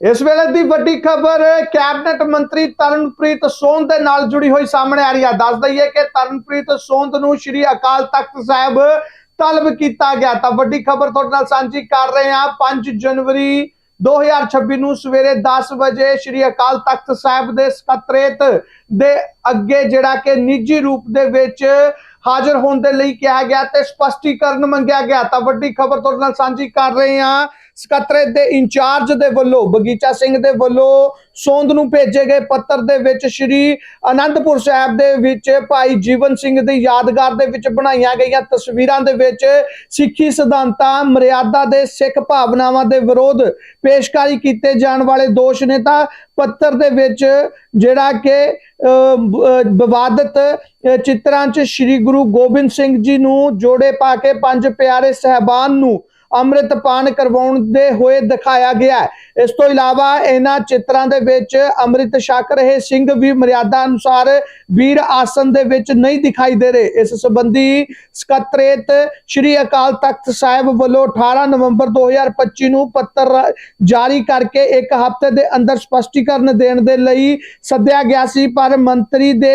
ਇਸ ਵੇਲੇ ਦੀ ਵੱਡੀ ਖਬਰ, ਕੈਬਨਿਟ ਮੰਤਰੀ ਤਰਨਪ੍ਰੀਤ ਸੋਨ ਦੇ ਨਾਲ ਜੁੜੀ ਹੋਈ ਸਾਹਮਣੇ ਆ ਰਹੀ ਹੈ ਦੱਸ ਦਈਏ ਕਿ ਤਰਨਪ੍ਰੀਤ ਸੋਨ ਨੂੰ ਸ਼੍ਰੀ ਅਕਾਲ ਤਖਤ ਸਾਹਿਬ ਤਲਬ ਕੀਤਾ ਗਿਆ। ਤਾਂ ਵੱਡੀ ਖਬਰ ਤੁਹਾਡੇ ਨਾਲ ਸਾਂਝੀ ਕਰ ਰਹੇ ਹਾਂ। 5 ਜਨਵਰੀ 2026 ਨੂੰ ਸਵੇਰੇ 10 ਵਜੇ ਸ਼੍ਰੀ ਅਕਾਲ ਤਖਤ ਸਾਹਿਬ ਦੇ ਸਕੱਤਰੇਤ ਦੇ ਅੱਗੇ ਜਿਹੜਾ ਕਿ ਨਿੱਜੀ ਰੂਪ ਦੇ ਵਿੱਚ ਹਾਜ਼ਰ ਹੋਣ ਦੇ ਲਈ ਕਿਹਾ ਗਿਆ ਤੇ ਸਪਸ਼ਟੀਕਰਨ ਮੰਗਿਆ ਗਿਆ। ਤਾਂ ਵੱਡੀ ਖਬਰ ਤੁਹਾਡੇ ਨਾਲ ਸਾਂਝੀ ਕਰ ਰਹੇ ਹਾਂ। ਸਕੱਤਰੇਤ ਦੇ ਇੰਚਾਰਜ ਦੇ ਵੱਲੋਂ ਬਗੀਚਾ ਸਿੰਘ ਦੇ ਵੱਲੋਂ ਸੋਂਦ ਨੂੰ ਭੇਜੇ ਗਏ ਪੱਤਰ ਦੇ ਵਿੱਚ ਸ਼੍ਰੀ ਅਨੰਦਪੁਰ ਸਾਹਿਬ ਦੇ ਵਿੱਚ ਭਾਈ ਜੀਵਨ ਸਿੰਘ ਦੀ ਯਾਦਗਾਰ ਦੇ ਵਿੱਚ ਬਣਾਈਆਂ ਗਈਆਂ ਤਸਵੀਰਾਂ ਦੇ ਵਿੱਚ ਸਿੱਖੀ ਸਿਧਾਂਤਾਂ ਮਰਿਆਦਾ ਦੇ ਸਿੱਖ ਭਾਵਨਾਵਾਂ ਦੇ ਵਿਰੋਧ ਪੇਸ਼ਕਾਰੀ ਕੀਤੇ ਜਾਣ ਵਾਲੇ ਦੋਸ਼ ਨੇ ਤਾਂ ਪੱਤਰ ਦੇ ਵਿੱਚ ਜਿਹੜਾ ਕਿ ਅਹ, ਬ- ਵਿਵਾਦਤ ਚਿੱਤਰਾਂ 'ਚ ਸ੍ਰੀ ਗੁਰੂ ਗੋਬਿੰਦ ਸਿੰਘ ਜੀ ਨੂੰ ਜੋੜੇ ਪਾ ਕੇ ਪੰਜ ਪਿਆਰੇ ਸਹਿਬਾਨ ਨੂੰ ਅੰਮ੍ਰਿਤ ਪਾਨ ਕਰਵਾਉਣ ਦੇ ਹੋਏ ਦਿਖਾਇਆ ਗਿਆ ਇਸ ਤੋਂ ਇਲਾਵਾ ਇਹਨਾਂ ਚਿੱਤਰਾਂ ਦੇ ਵਿੱਚ ਅੰਮ੍ਰਿਤ ਛਕ ਰਹੇ ਸਿੰਘ ਵੀ ਮਰਿਆਦਾ ਅਨੁਸਾਰ ਵੀਰ ਆਸਨ ਦੇ ਵਿੱਚ ਨਹੀਂ ਦਿਖਾਈ ਦੇ ਰਹੇ। ਇਸ ਸੰਬੰਧੀ ਸਕੱਤਰੇਤ ਸ਼੍ਰੀ ਅਕਾਲ ਤਖਤ ਸਾਹਿਬ ਵੱਲੋਂ 18 ਨਵੰਬਰ 2025 ਨੂੰ ਪੱਤਰ ਜਾਰੀ ਕਰਕੇ ਇੱਕ ਹਫ਼ਤੇ ਦੇ ਅੰਦਰ ਸਪਸ਼ਟੀਕਰਨ ਦੇਣ ਦੇ ਲਈ ਸੱਦਿਆ ਗਿਆ ਸੀ। ਪਰ ਮੰਤਰੀ ਦੇ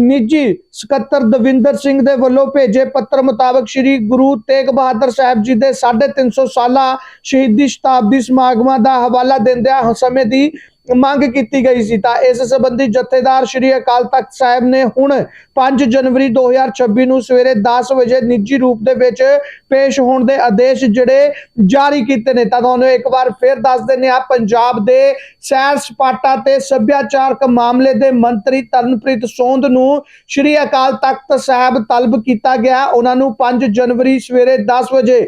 ਨਿੱਜੀ ਸਕੱਤਰ ਦਵਿੰਦਰ ਸਿੰਘ ਦੇ ਵੱਲੋਂ ਭੇਜੇ ਪੱਤਰ ਮੁਤਾਬਕ ਸ੍ਰੀ ਗੁਰੂ ਤੇਗ ਬਹਾਦਰ ਸਾਹਿਬ ਜੀ ਦੇ 350 ਸਾਲਾ ਸ਼ਹੀਦੀ ਸ਼ਤਾਬਦੀ ਸਮਾਗਮਾਂ ਦਾ ਹਵਾਲਾ ਦਿੰਦਿਆਂ ਸਮੇਂ ਦੀ ਮੰਗ ਕੀਤੀ ਗਈ ਸੀ। ਤਾਂ ਇਸ ਸੰਬੰਧੀ ਜਥੇਦਾਰ ਸ਼੍ਰੀ ਅਕਾਲ ਤਖਤ ਸਾਹਿਬ ਨੇ ਹੁਣ 5 ਜਨਵਰੀ 2026 ਨੂੰ ਸਵੇਰੇ 10 ਵਜੇ ਨਿੱਜੀ ਰੂਪ ਦੇ ਵਿੱਚ ਪੇਸ਼ ਹੋਣ ਦੇ ਆਦੇਸ਼ ਜਿਹੜੇ ਜਾਰੀ ਕੀਤੇ ਨੇ। ਤਾਂ ਤੁਹਾਨੂੰ ਇੱਕ ਵਾਰ ਫਿਰ ਦੱਸ ਦਿੰਦੇ ਆ ਪੰਜਾਬ ਦੇ ਸੈਰ ਸਪਾਟਾ ਤੇ ਸੱਭਿਆਚਾਰਕ ਮਾਮਲੇ ਦੇ ਮੰਤਰੀ ਤਰਨਪ੍ਰੀਤ ਸੋਂਧ ਨੂੰ ਸ਼੍ਰੀ ਅਕਾਲ ਤਖਤ ਸਾਹਿਬ ਤਲਬ ਕੀਤਾ ਗਿਆ। ਉਹਨਾਂ ਨੂੰ 5 ਜਨਵਰੀ ਸਵੇਰੇ 10 ਵਜੇ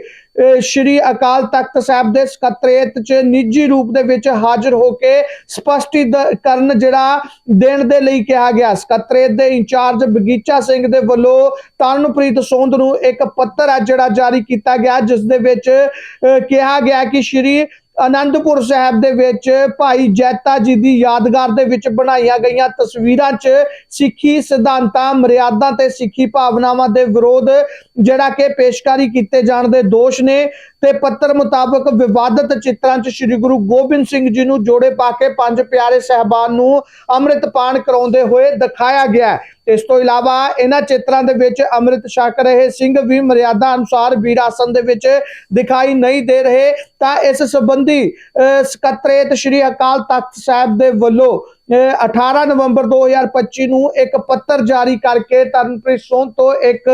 ਸ਼੍ਰੀ ਅਕਾਲ ਤਖਤ ਸਾਹਿਬ ਦੇ ਸਕੱਤਰੇਤ 'ਚ ਨਿੱਜੀ ਰੂਪ ਦੇ ਵਿੱਚ ਹਾਜ਼ਰ ਹੋ ਕੇ ਸਪਸ਼ਟੀਕਰਨ ਜਿਹੜਾ ਦੇਣ ਦੇ ਲਈ ਕਿਹਾ ਗਿਆ। ਸਕੱਤਰੇਤ ਦੇ ਇੰਚਾਰਜ ਬਗੀਚਾ ਸਿੰਘ ਦੇ ਵੱਲੋਂ ਤਰਨਪ੍ਰੀਤ ਸੋਂਧ ਨੂੰ ਇੱਕ ਪੱਤਰ ਹੈ ਜਿਹੜਾ ਜਾਰੀ ਕੀਤਾ ਗਿਆ, ਜਿਸ ਦੇ ਵਿੱਚ, ਅਹ ਕਿਹਾ ਗਿਆ ਕਿ ਸ਼੍ਰੀ ਅਨੰਦਪੁਰ ਸਾਹਿਬ ਦੇ ਵਿੱਚ ਭਾਈ ਜੈਤਾ ਜੀ ਦੀ ਯਾਦਗਾਰ ਦੇ ਵਿੱਚ ਬਣਾਈਆਂ ਗਈਆਂ ਤਸਵੀਰਾਂ 'ਚ ਸਿੱਖੀ ਸਿਧਾਂਤਾਂ, ਮਰਿਆਦਾ ਤੇ ਸਿੱਖੀ ਭਾਵਨਾਵਾਂ ਦੇ ਵਿਰੋਧ ਜਿਹੜਾ ਕਿ ਪੇਸ਼ਕਾਰੀ ਕੀਤੇ ਜਾਣ ਦੇ ਦੋਸ਼ ਨੇ। ਤੇ ਪੱਤਰ ਮੁਤਾਬਕ ਵਿਵਾਦਤ ਚਿੱਤਰਾਂ 'ਚ ਸ੍ਰੀ ਗੁਰੂ ਗੋਬਿੰਦ ਸਿੰਘ ਜੀ ਨੂੰ ਜੋੜੇ ਪਾ ਕੇ ਪੰਜ ਪਿਆਰੇ ਸਹਿਬਾਨ ਨੂੰ ਅੰਮ੍ਰਿਤ ਪਾਨ ਕਰਾਉਂਦੇ ਹੋਏ ਦਿਖਾਇਆ ਗਿਆ ਇਸ ਤੋਂ ਇਲਾਵਾ ਇਹਨਾਂ ਚਿੱਤਰਾਂ ਦੇ ਵਿੱਚ ਅੰਮ੍ਰਿਤ ਛਕ ਰਹੇ ਸਿੰਘ ਵੀ ਮਰਿਆਦਾ ਅਨੁਸਾਰ ਵੀਰਾਸਨ ਦੇ ਵਿੱਚ ਦਿਖਾਈ ਨਹੀਂ ਦੇ ਰਹੇ। ਤਾਂ ਇਸ ਸੰਬੰਧੀ ਅਹ, ਸਕੱਤਰੇਤ ਸ਼੍ਰੀ ਅਕਾਲ ਤਖਤ ਸਾਹਿਬ ਦੇ ਵੱਲੋਂ 18 ਨਵੰਬਰ 2025 ਨੂੰ ਇੱਕ ਪੱਤਰ ਜਾਰੀ ਕਰਕੇ ਤਰਨਪ੍ਰੀਤ ਸੋਨ ਤੋਂ ਇੱਕ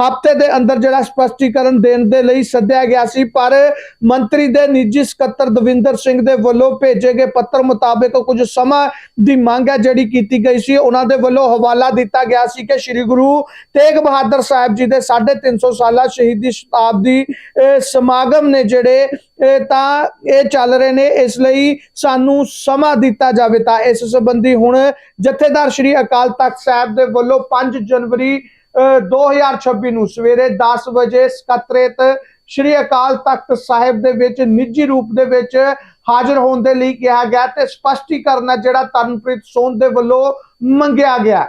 ਹਫ਼ਤੇ ਦੇ ਅੰਦਰ ਜਿਹੜਾ ਸਪਸ਼ਟੀਕਰਨ ਦੇਣ ਦੇ ਲਈ ਸੱਦਿਆ ਗਿਆ ਸੀ, ਪਰ ਮੰਤਰੀ ਦੇ ਨਿੱਜੀ ਸਕੱਤਰ ਦਵਿੰਦਰ ਸਿੰਘ ਦੇ ਵੱਲੋਂ ਭੇਜੇ ਗਏ ਪੱਤਰ ਮੁਤਾਬਕ ਕੁਝ ਸਮਾਂ ਦੀ ਮੰਗ ਹੈ ਜਿਹੜੀ ਕੀਤੀ ਗਈ ਸੀ, ਉਹਨਾਂ ਦੇ ਵੱਲੋਂ ਹਵਾਲਾ ਦਿੱਤਾ ਗਿਆ ਸੀ ਕਿ ਸ੍ਰੀ ਗੁਰੂ ਤੇਗ ਬਹਾਦਰ ਸਾਹਿਬ ਜੀ ਦੇ 350 ਸਾਲਾ ਸ਼ਹੀਦੀ ਸ਼ਤਾਬਦੀ ਸਮਾਗਮ ਨੇ ਜਿਹੜੇ ਤਾਂ ਇਹ ਚੱਲ ਰਹੇ ਨੇ ਇਸ ਲਈ ਸਾਨੂੰ ਸਮਾਂ ਦਿੱਤਾ ਜਾਵੇ ਤਾਂ ਇਸ ਸੰਬੰਧੀ ਹੁਣ ਜਥੇਦਾਰ ਸ਼੍ਰੀ ਅਕਾਲ ਤਖਤ ਸਾਹਿਬ ਦੇ ਵੱਲੋਂ 5 ਜਨਵਰੀ ਅਹ, 2026 ਨੂੰ ਸਵੇਰੇ 10 ਵਜੇ ਸਕੱਤਰੇਤ ਸ਼੍ਰੀ ਅਕਾਲ ਤਖਤ ਸਾਹਿਬ ਦੇ ਵਿੱਚ ਨਿੱਜੀ ਰੂਪ ਦੇ ਵਿੱਚ ਹਾਜ਼ਰ ਹੋਣ ਦੇ ਲਈ ਕਿਹਾ ਗਿਆ ਤੇ ਸਪਸ਼ਟੀਕਰਨ ਹੈ ਜਿਹੜਾ ਤਰਨਪ੍ਰੀਤ ਸੋਨ ਦੇ ਵੱਲੋਂ ਮੰਗਿਆ ਗਿਆ।